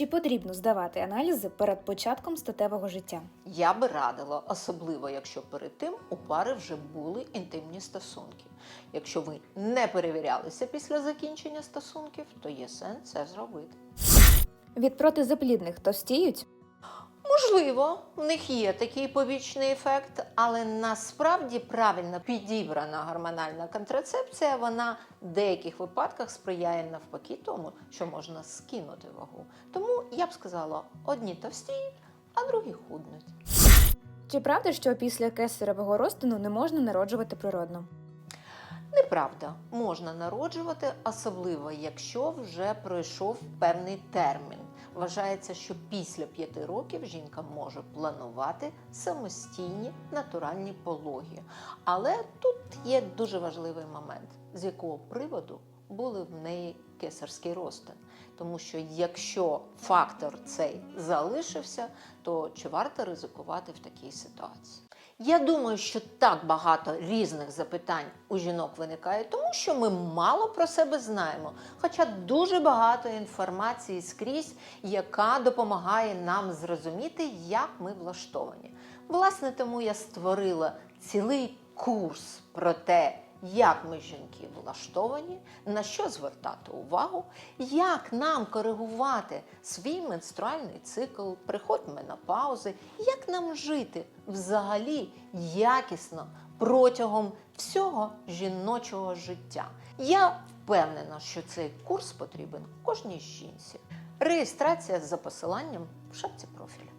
Чи потрібно здавати аналізи перед початком статевого життя? Я би радила, особливо якщо перед тим у пари вже були інтимні стосунки. Якщо ви не перевірялися після закінчення стосунків, то є сенс це зробити. Від протизаплідних товстіють? Можливо, в них є такий побічний ефект, але насправді правильно підібрана гормональна контрацепція, вона в деяких випадках сприяє навпаки тому, що можна скинути вагу. Тому я б сказала, одні товстіють, а другі худнуть. Чи правда, що після кесаревого розтину не можна народжувати природно? Неправда, можна народжувати, особливо якщо вже пройшов певний термін. Вважається, що після п'яти років жінка може планувати самостійні натуральні пологи. Але тут є дуже важливий момент, з якого приводу були в неї кесарський розтин. Тому що якщо фактор цей залишився, то чи варто ризикувати в такій ситуації? Я думаю, що так багато різних запитань у жінок виникає, тому що ми мало про себе знаємо, хоча дуже багато інформації скрізь, яка допомагає нам зрозуміти, як ми влаштовані. Власне, тому я створила цілий курс про те, як ми жінки влаштовані, на що звертати увагу, як нам коригувати свій менструальний цикл, приход менопаузи, як нам жити взагалі якісно протягом всього жіночого життя. Я впевнена, що цей курс потрібен кожній жінці. Реєстрація за посиланням в шапці профілю.